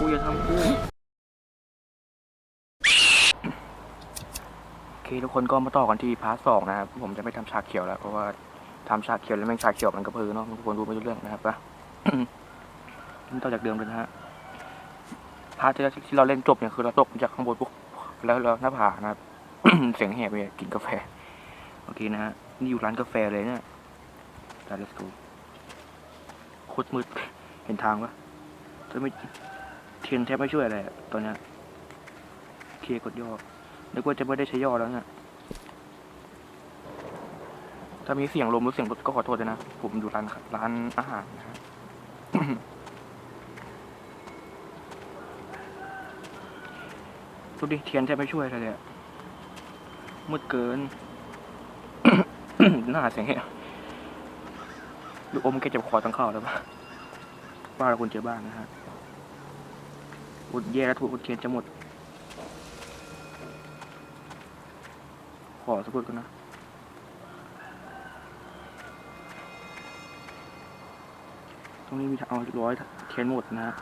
กูอย่าทำกูโอเคทุกคนก็มาต่อกันที่พาร์ทสองนะครับผมจะไม่ทำฉากเขียวแล้วเพราะว่าทำฉากเขียวแล้วแม่งฉากเขียวมันกระพือเนาะทุกคนดูไม่รู้เรื่องนะครับปะนี่ต่อจากเดิมเลยนะฮะพาร์ทที่เราที่เราเล่นจบเนี่ยคือเราตกจากข้างบนปุ๊บแล้วเราหน้าผานะครับเสียงแหบไปกินกาแฟโอเคนะฮะนี่อยู่ร้านกาแฟเลยเนี่ยร้าน let's go โคตรมืดเห็นทางปะจะไม่ เทียนแทบไม่ช่วยอะไรตอนนี้เคกดย่อนึกว่าจะไม่ได้ใช้ย่อแล้วเนี่ยถ้ามีเสียงลมหรือเสียงรถก็ขอโทษด้วยนะ ผมอยู่ร้านร้านอาหารนะฮะดูดิเทียนแทบไม่ช่วยอะไรเลยมืดเกิน หน่าเสียงแหบลูกอมแกเจ็บคอตั้งข้าวแล้วปะว่าเราควรเจอบ้างนะฮะ อุดแย่แล้วถูกอุดเทียนจะหมด ขอสักพูดกันนะตรงนี้มีเอาร้อยเทียนหมดนะฮะ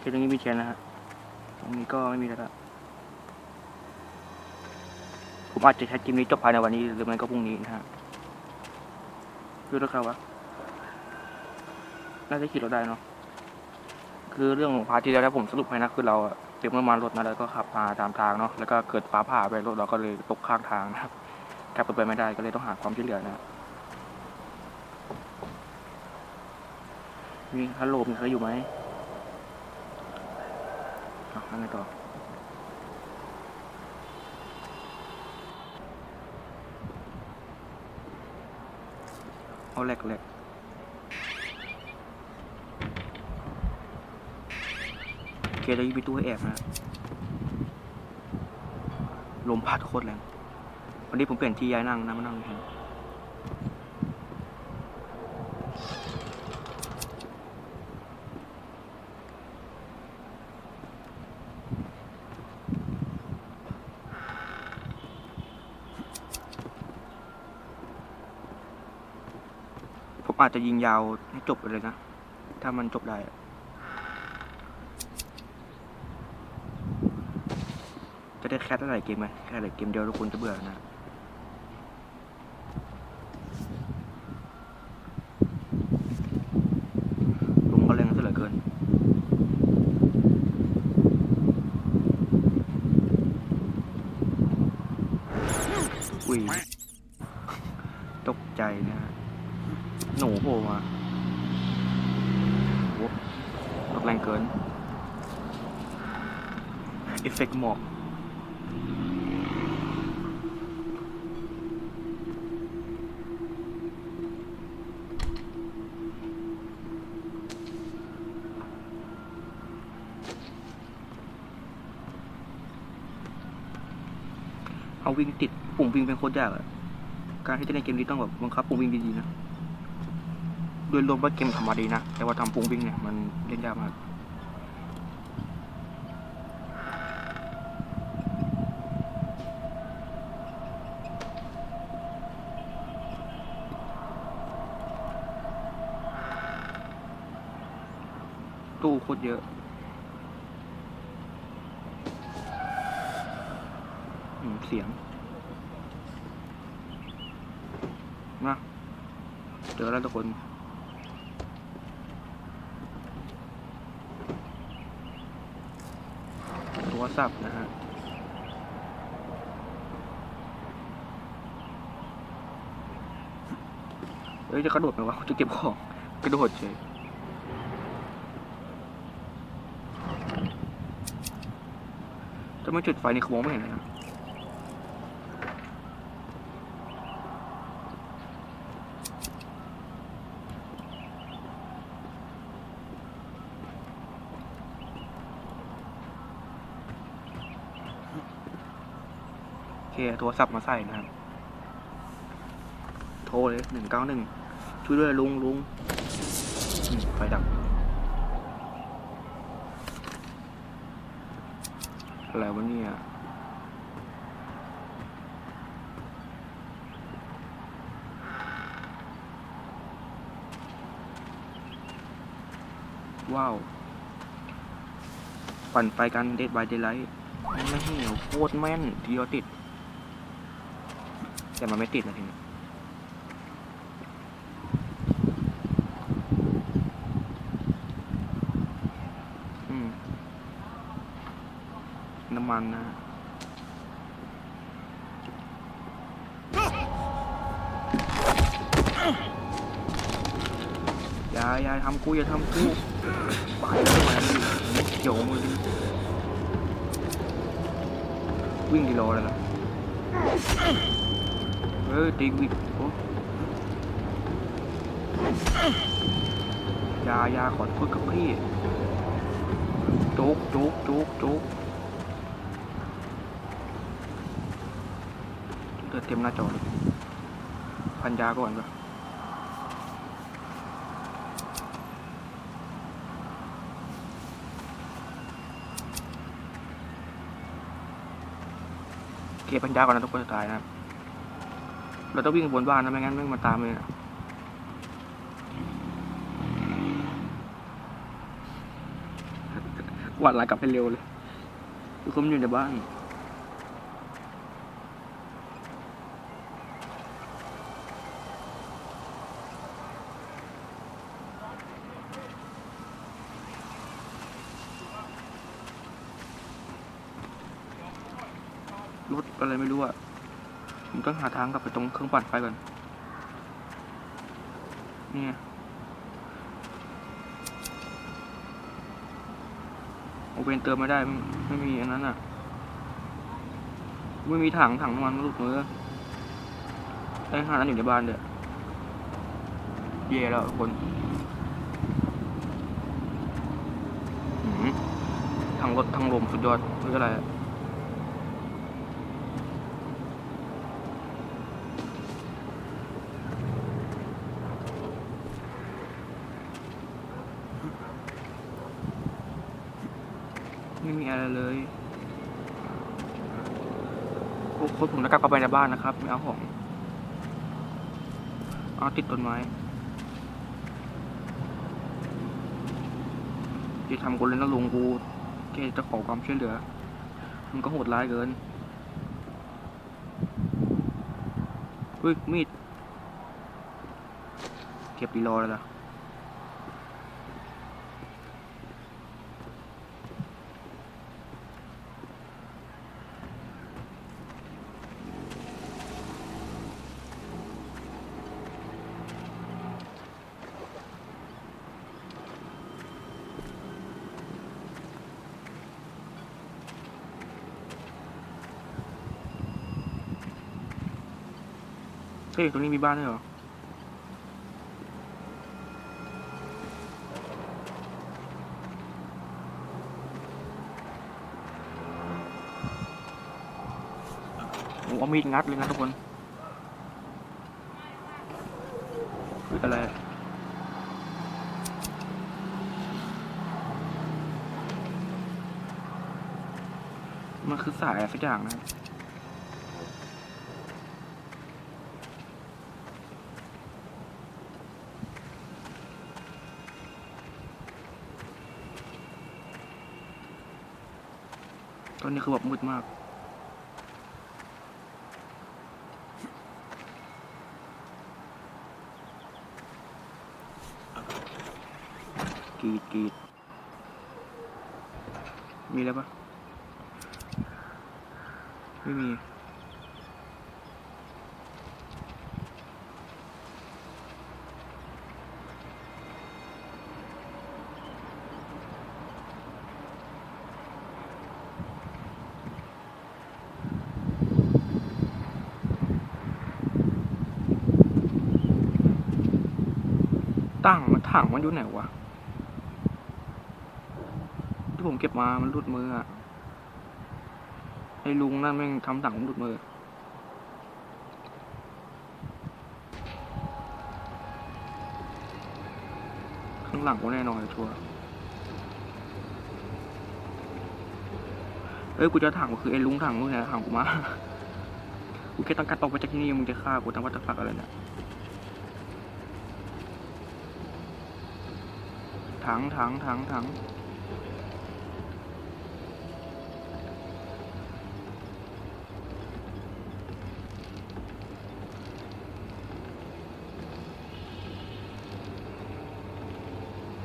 คือตรงนี้มีเทียนนะฮะ ตรงนี้ก็ไม่มีแล้วละผมอาจจะใช้จิมนี้จบภายในวันนี้หรือไม่ก็พรุ่งนี้นะฮะ ดูแล้วครับวะน่าจะขี่รถได้เนาะคือเรื่องของพาที่แล้วผมสรุปให้นะคือเราเตรียมน้ำมันรถนะแล้วก็ขับมาตามทางเนาะแล้วก็เกิดฟ้าผ่าไปรถเราก็เลยตกข้างทางนะครับกลับไปไม่ได้ก็เลยต้องหาความช่วยเหลือนะฮะมีฮัลโหลมีใครอยู่ไหมอะแล้วไงต่อ เอาแหลกแหลกโอเคเรายิงไปตู้ให้แอบนะลมพัดโคตรแรงวันนี้ผมเปลี่ยนที่ย้ายนั่งนะมานั่งแทน อาจจะยิงยาวให้จบไปเลยนะ ถ้ามันจบได้จะได้แคสอะไรเกมไหมแค่อะไรเกมเดียวทุกคนจะเบื่อนะ ลมก็แรงซะเหลือเกิน อุ้ย ตกใจนะฮะหนูโผล่มาโอ้ตก แรงเกินเอฟเฟกต์หมอกเอาวิ่งติดปุ่มวิ่งเป็นโคตรยากอะการที่จะเล่นเกมนี้ต้องแบบบังคับปุ่มวิ่งดีๆนะ โดยรวมว่าเกมธรรมดาดีนะ แต่ว่าทำปุ่มวิ่งเนี่ย มันเล่นยากมากตู้โคตรเยอะเสียงมาเจอแล้วทุกคน โทร ศัพท์นะฮะเอ้ยจะกระโดดไหมวะจะเก็บของกระโดดเฉยจะไม่จุดไฟนี่เขามองไม่เห็นนะ โทรศัพท์มาใส่นะครับ โทรเลยหนึ่งเก้าหนึ่งช่วยด้วยลุงลุงไฟดับ อะไรวะเนี่ยว้าว ปั่นไฟกันเด็ดบายเดไลท์ไม่เหนียวโคตรแม่นเดียวติด แต่มันไม่ติดนะทีนี้น้ำมันนะอย่าอย่าทำกูอย่าทำกูไปเลยมันเกี่ยวมือดิวิ่งกี่โลเลยล่ะ เฮ้ยตีกูอีกโอ้ยายาขอโทษกับพี่จุกจุกจุกจุกเลือดเต็มหน้าจอเลยพันยาก่อนปะเก็บปัญญาก่อนนะทุกคนจะตายนะครับ เราต้องวิ่งบนบ้านนะไม่งั้นไม่งมาตามเลยนะวาดหลายกลับไปเร็วเลยทุกคนอยู่ในบ้านรถอะไรไม่รู้อะ ผมต้องหาทางกลับไปตรงเครื่องปั่นไฟก่อน นี่โอเวนเติมไม่ได้ไม่มีอันนั้นอะ ไม่มีถังถังน้ำมันลุดมือไอ้หานั้นอยู่ในบ้านเด้อเย่แล้วคนอื้อหือทางรถทางลมสุดยอดไม่เป็นไรอะไม่มีอะไร เลยโอ้โหผมจะกลับเข้าไปในบ้านนะครับ ไม่เอาของเอาติดต้นไม้ที่ทำกูเลยนะลุงกูแค่จะขอความช่วยเหลือ มันก็โหดร้ายเกินเฮ้ยมีด เก็บดีรอเลยล่ะ ฮ้ยตรงนี้มีบ้านด้วยเหรอโอ้เอามีดงัดเลยนะทุกคนเฮ้ยอะไรมันคือสายอะไรสักอย่างนะ ตอนนี้คือแบบมืดมาก กรีดกรีดมีแล้วปะไม่มี ตั้งมันถังมันอยู่ไหนวะที่ผมเก็บมามันหลุดมืออะไอ้ลุงนั่นแม่งทำถังผมรุดมือข้างหลังกูแน่นอนชัวร์เอ้ยกูจะถังกูคือไอ้ลุงถังนู่นไงถังกูมากูแค่ต้องการออกไปจากที่นี่มึงจะฆ่ากูทำวัตถุฟักอะไรเนี่ย ถถังถังถังถัง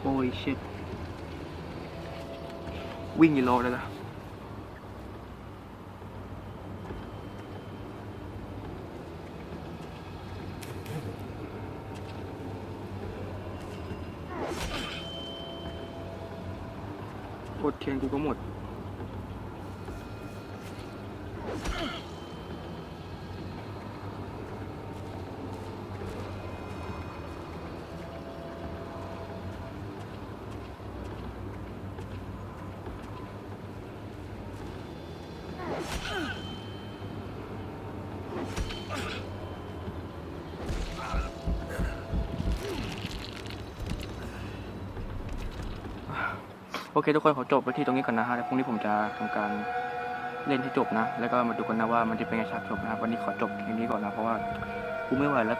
โอ้ยชิตวิ่ง ก็หมด โอเคทุกคนขอจบไปที่ตรงนี้ก่อนนะฮะแล้วพรุ่งนี้ผมจะทำการเล่นให้จบนะ แล้วก็มาดูกันนะว่ามันจะเป็นไงฉากจบนะครับวันนี้ขอจบแค่นี้ก่อนนะ เพราะว่ากูไม่ไหวแล้ว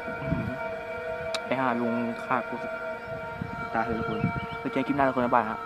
ไอ้ห่าลุงฆ่ากูตายเลยทุกคนไปเจอคลิปหน้าทุกคนบ๊ายบายฮะ